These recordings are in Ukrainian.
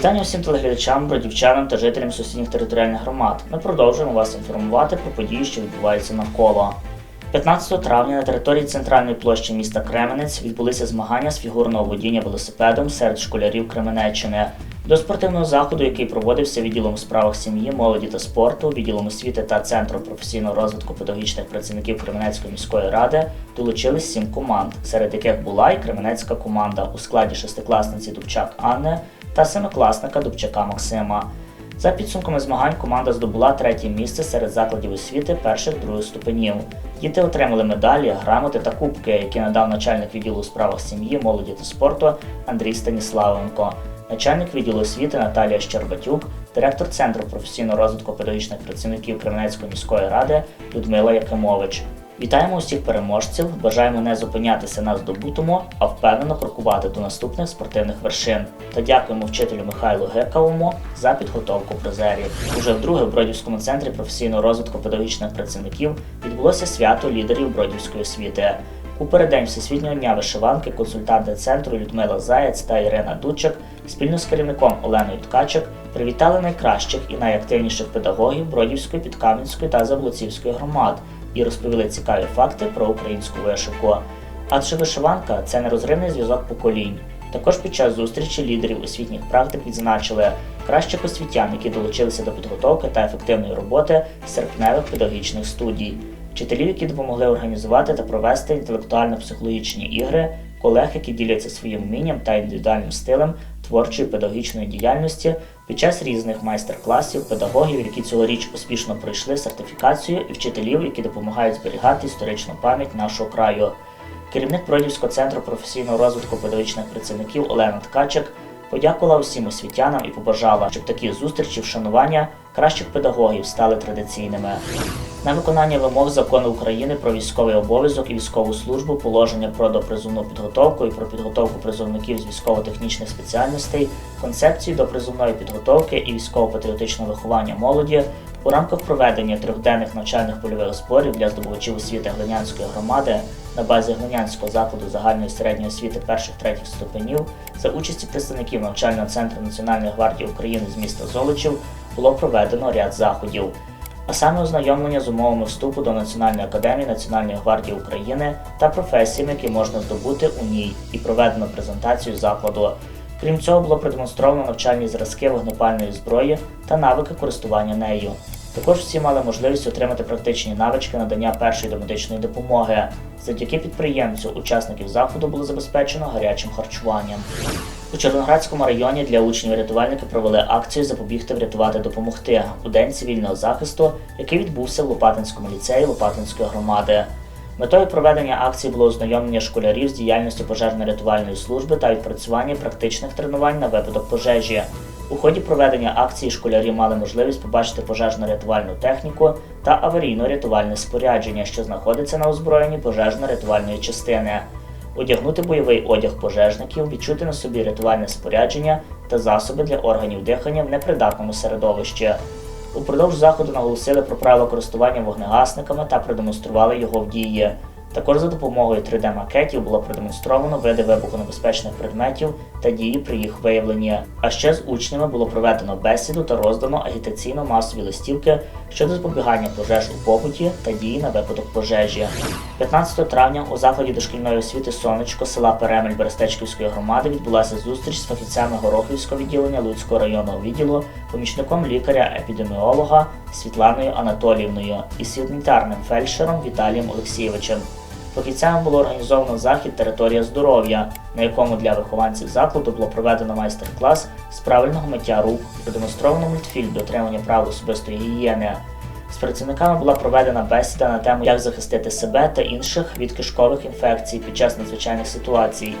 Вітання всім телеглядачам, бродівчанам та жителям сусідніх територіальних громад. Ми продовжуємо вас інформувати про події, що відбуваються навколо. 15 травня на території центральної площі міста Кременець відбулися змагання з фігурного водіння велосипедом серед школярів Кременеччини. До спортивного заходу, який проводився відділом у справах сім'ї, молоді та спорту, відділом освіти та центром професійного розвитку педагогічних працівників Кременецької міської ради, долучились сім команд, серед яких була і Кременецька команда у складі шестикласниці Дубчак Анни та семикласника Дубчака Максима. За підсумками змагань команда здобула третє місце серед закладів освіти перших других ступенів. Діти отримали медалі, грамоти та кубки, які надав начальник відділу у справах сім'ї, молоді та спорту Андрій Станіславенко, начальник відділу освіти Наталія Щербатюк, директор Центру професійного розвитку педагогічних працівників Кременецької міської ради Людмила Якимович. Вітаємо усіх переможців, бажаємо не зупинятися на здобутому, а впевнено крокувати до наступних спортивних вершин. Та дякуємо вчителю Михайлу Гекавому за підготовку призерів. Уже вдруге в Бродівському центрі професійного розвитку педагогічних працівників відбулося свято лідерів Бродівської освіти. У переддень Всесвітнього дня вишиванки консультанти центру Людмила Заєць та Ірина Дудчик спільно з керівником Оленою Ткачик привітали найкращих і найактивніших педагогів Бродівської, Підкам'янської та Заблоцівської громад і розповіли цікаві факти про українську вишивку. Адже вишиванка це нерозривний зв'язок поколінь. Також під час зустрічі лідерів освітніх практик відзначили кращих освітян, які долучилися до підготовки та ефективної роботи серпневих педагогічних студій, вчителів, які допомогли організувати та провести інтелектуально-психологічні ігри, колег, які діляться своїм вмінням та індивідуальним стилем творчої педагогічної діяльності під час різних майстер-класів, педагогів, які цьогоріч успішно пройшли сертифікацію, і вчителів, які допомагають зберігати історичну пам'ять нашого краю. Керівник Бродівського центру професійного розвитку педагогічних працівників Олена Ткачик подякувала всім освітянам і побажала, щоб такі зустрічі вшанування кращих педагогів стали традиційними. На виконання вимог закону України про військовий обов'язок і військову службу, положення про допризовну підготовку і про підготовку призовників з військово-технічних спеціальностей, концепції допризовної підготовки і військово-патріотичного виховання молоді у рамках проведення трьохденних навчальних польових зборів для здобувачів освіти Глинянської громади на базі Глинянського закладу загальної середньої освіти перших третіх ступенів за участі представників навчального центру Національної гвардії України з міста Золочів було проведено ряд заходів а саме ознайомлення з умовами вступу до Національної академії Національної гвардії України та професіями, які можна здобути у ній, і проведено презентацію закладу. Крім цього, було продемонстровано навчальні зразки вогнепальної зброї та навики користування нею. Також всі мали можливість отримати практичні навички надання першої домедичної допомоги. Завдяки підприємцю учасників заходу було забезпечено гарячим харчуванням. У Червоноградському районі для учнів рятувальники провели акцію Запобігти, врятувати, допомогти у день цивільного захисту, який відбувся в Лопатинському ліцеї Лопатинської громади. Метою проведення акції було ознайомлення школярів з діяльністю пожежно-рятувальної служби та відпрацювання практичних тренувань на випадок пожежі. У ході проведення акції школярі мали можливість побачити пожежно-рятувальну техніку та аварійно-рятувальне спорядження, що знаходиться на озброєнні пожежно-рятувальної частини одягнути бойовий одяг пожежників, відчути на собі рятувальне спорядження та засоби для органів дихання в непридатному середовищі. Упродовж заходу наголосили про правила користування вогнегасниками та продемонстрували його в дії. Також за допомогою 3D-макетів було продемонстровано види вибухонебезпечних предметів та дії при їх виявленні. А ще з учнями було проведено бесіду та роздано агітаційно-масові листівки щодо запобігання пожеж у побуті та дії на випадок пожежі. 15 травня у закладі дошкільної освіти Сонечко села Перемель Берестечківської громади відбулася зустріч з фахівцями Горохівського відділення Луцького районного відділу, помічником лікаря-епідеміолога Світланою Анатоліївною і санітарним фельдшером Віталієм Олексійовичем. Фахівцями було організовано захід Територія здоров'я, на якому для вихованців закладу було проведено майстер-клас з правильного миття рук, продемонстровано мультфільм дотримання правил особистої гігієни. З працівниками була проведена бесіда на тему, як захистити себе та інших від кишкових інфекцій під час надзвичайних ситуацій.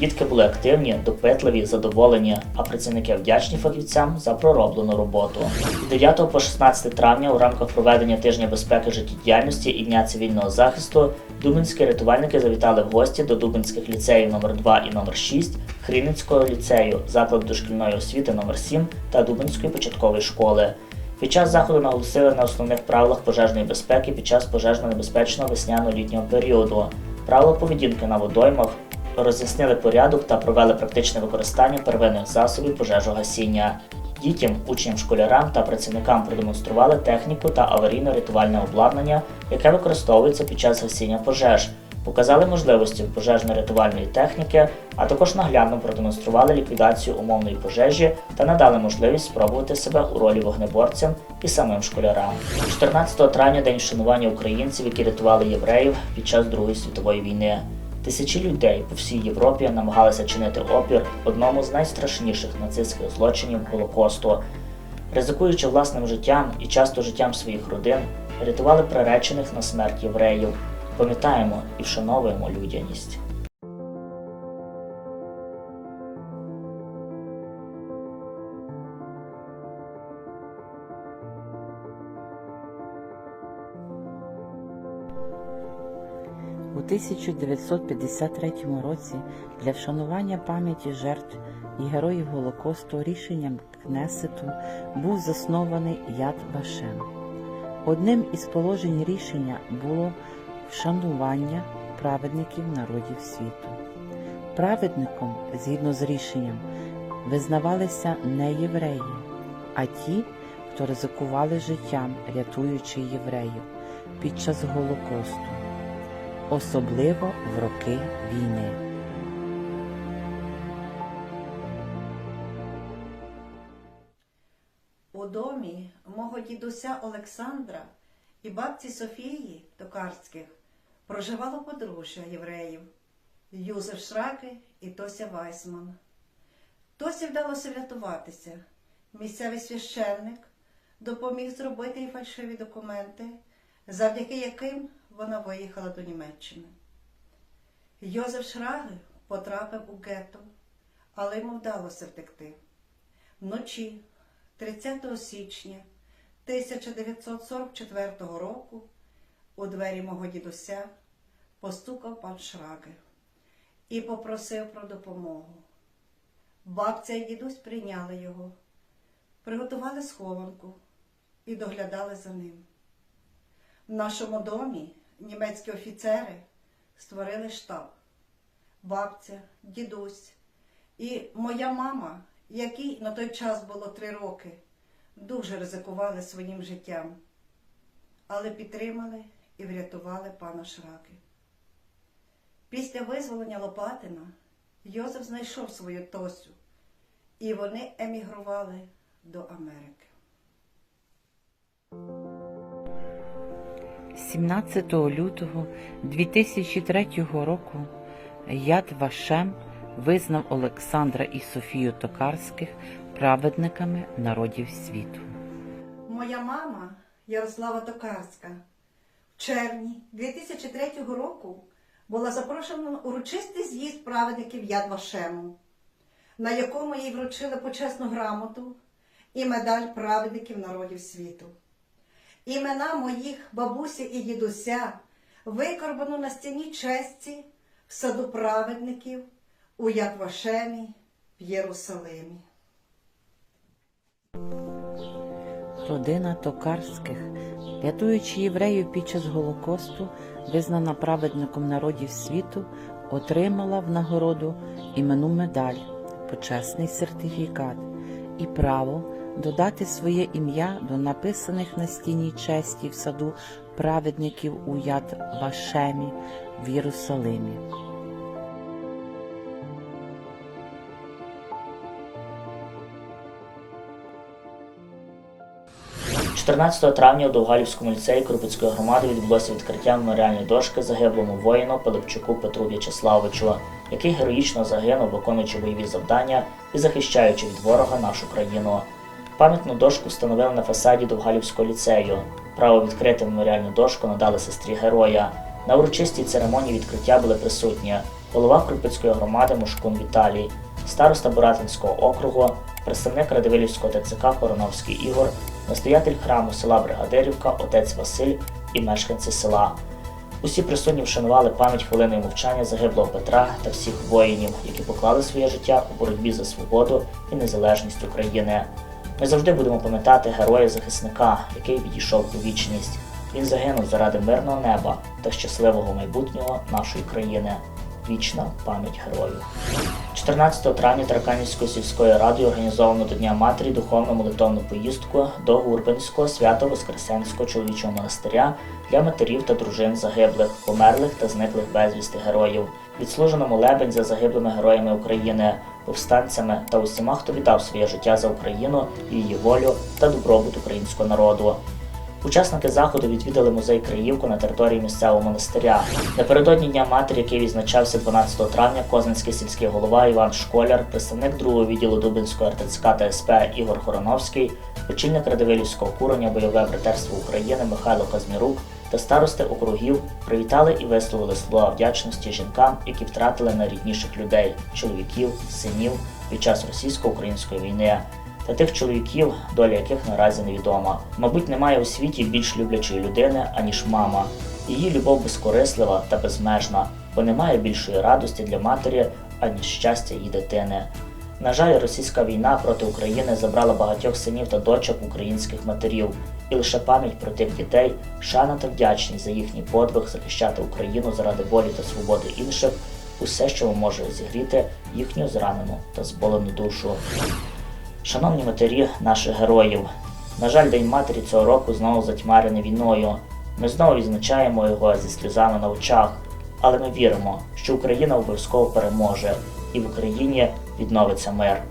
Дітки були активні, допитливі, задоволені, а працівники вдячні фахівцям за пророблену роботу. З 9 по 16 травня у рамках проведення тижня безпеки життєдіяльності і дня цивільного захисту дубинські рятувальники завітали в гості до дубинських ліцеїв номер 2 і номер 6 Хрінницького ліцею, закладу дошкільної освіти номер 7 та Дубинської початкової школи. Під час заходу наголосили на основних правилах пожежної безпеки під час пожежно-небезпечного весняно-літнього періоду, правила поведінки на водоймах, роз'яснили порядок та провели практичне використання первинних засобів пожежогасіння. Дітям, учням, школярам та працівникам продемонстрували техніку та аварійно-рятувальне обладнання, яке використовується під час гасіння пожеж, показали можливості пожежно-рятувальної техніки, а також наглядно продемонстрували ліквідацію умовної пожежі та надали можливість спробувати себе у ролі вогнеборцям і самим школярам. 14 травня день вшанування українців, які рятували євреїв під час Другої світової війни. Тисячі людей по всій Європі намагалися чинити опір одному з найстрашніших нацистських злочинів Голокосту, ризикуючи власним життям і часто життям своїх родин, рятували приречених на смерть євреїв. Пам'ятаємо і вшановуємо людяність. 1953 році для вшанування пам'яті жертв і героїв Голокосту рішенням Кнесету був заснований Яд Вашем. Одним із положень рішення було вшанування праведників народів світу. Праведником, згідно з рішенням, визнавалися не євреї, а ті, хто ризикували життям, рятуючи євреїв під час Голокосту особливо в роки війни. У домі мого дідуся Олександра і бабці Софії Токарських проживало подружжя євреїв Юзеф Шраки і Тося Вайсман. Тосі вдалося врятуватися. Місцевий священник допоміг зробити їй фальшиві документи, завдяки яким вона виїхала до Німеччини. Йозеф Шраги потрапив у гетто, але йому вдалося втекти. Вночі 30 січня 1944 року у двері мого дідуся постукав пан Шраги і попросив про допомогу. Бабця і дідусь прийняли його, приготували схованку і доглядали за ним. В нашому домі німецькі офіцери створили штаб. Бабця, дідусь і моя мама, якій на той час було три роки, дуже ризикували своїм життям, але підтримали і врятували пана Шраки. Після визволення Лопатина Йозеф знайшов свою Тосю, і вони емігрували до Америки. 17 лютого 2003 року Яд Вашем визнав Олександра і Софію Токарських праведниками народів світу. Моя мама Ярослава Токарська в червні 2003 року була запрошена на урочистий з'їзд праведників Яд Вашему, на якому їй вручили почесну грамоту і медаль праведників народів світу. Імена моїх бабусі і дідуся викорбано на стіні честі в саду праведників у Яд Вашемі в Єрусалимі. Родина Токарських, рятуючи євреїв під час Голокосту, визнана праведником народів світу, отримала в нагороду іменну медаль, почесний сертифікат і право додати своє ім'я до написаних на стіні честі в саду праведників у Яд Вашемі в Єрусалимі. 14 травня у Довгалівському ліцеї Крупицької громади відбулося відкриття меморіальної дошки загиблому воїну Пилипчуку Петру В'ячеславовичу, який героїчно загинув, виконуючи бойові завдання і захищаючи від ворога нашу країну. Пам'ятну дошку встановили на фасаді Довгалівського ліцею. Право відкрити меморіальну дошку надали сестрі героя. На урочистій церемонії відкриття були присутні голова Крупицької громади Мушкун Віталій, староста Буратинського округу, представник Радивилівського ТЦК Короновський Ігор, настоятель храму села Бригадирівка, отець Василь і мешканці села. Усі присутні вшанували пам'ять хвилиною мовчання загиблого Петра та всіх воїнів, які поклали своє життя у боротьбі за свободу і незалежність України. Ми завжди будемо пам'ятати героя-захисника, який відійшов у вічність. Він загинув заради мирного неба та щасливого майбутнього нашої країни. Вічна пам'ять героїв. 14 травня Тараканівською сільською радою організовано до Дня Матері духовну молитовну поїздку до Гурбинського свято-Воскресенського чоловічого монастиря для матерів та дружин загиблих, померлих та зниклих безвісти героїв. Відслужено молебень за загиблими героями України, повстанцями та усіма, хто віддав своє життя за Україну, її волю та добробут українського народу. Учасники заходу відвідали музей Криївку на території місцевого монастиря. Напередодні Дня матері, який відзначався 12 травня, Козинський сільський голова Іван Школяр, представник другого відділу Дубинського РТЦК та СП Ігор Хороновський, очільник Радивилівського курення Бойове братерство України Михайло Казмірук та старости округів привітали і висловили слова вдячності жінкам, які втратили найрідніших людей чоловіків, синів під час російсько-української війни та тих чоловіків, доля яких наразі невідома. Мабуть, немає у світі більш люблячої людини, аніж мама. Її любов безкорислива та безмежна, бо немає більшої радості для матері, аніж щастя її дитини. На жаль, російська війна проти України забрала багатьох синів та дочок українських матерів, і лише пам'ять про тих дітей, шана та вдячність за їхній подвиг захищати Україну заради волі та свободи інших, усе, що може зігріти їхню зранену та зболену душу. Шановні матері наших героїв, на жаль, День матері цього року знову затьмарений війною. Ми знову відзначаємо його зі сльозами на очах, але ми віримо, що Україна обов'язково переможе і в Україні відновиться мир.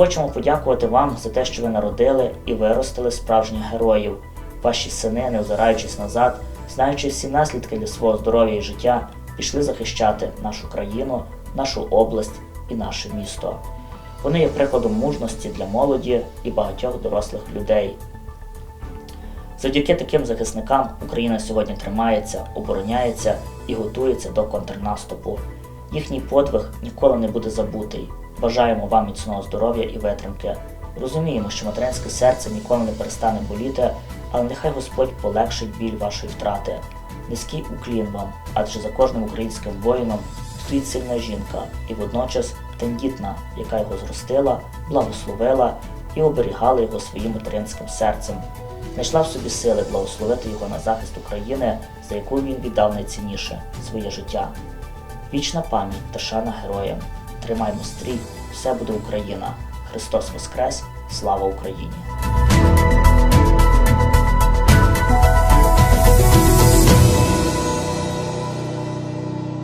Хочемо подякувати вам за те, що ви народили і виростили справжніх героїв. Ваші сини, не озираючись назад, знаючи всі наслідки для свого здоров'я і життя, пішли захищати нашу країну, нашу область і наше місто. Вони є прикладом мужності для молоді і багатьох дорослих людей. Завдяки таким захисникам Україна сьогодні тримається, обороняється і готується до контрнаступу. Їхній подвиг ніколи не буде забутий. Бажаємо вам міцного здоров'я і витримки. Розуміємо, що материнське серце ніколи не перестане боліти, але нехай Господь полегшить біль вашої втрати. Низький уклін вам, адже за кожним українським воїном стоїть сильна жінка і водночас тендітна, яка його зростила, благословила і оберігала його своїм материнським серцем. Знайшла в собі сили благословити його на захист України, за яку він віддав найцінніше своє життя. Вічна пам'ять та шана героям. Тримаймо стрій, все буде Україна. Христос Воскрес! Слава Україні!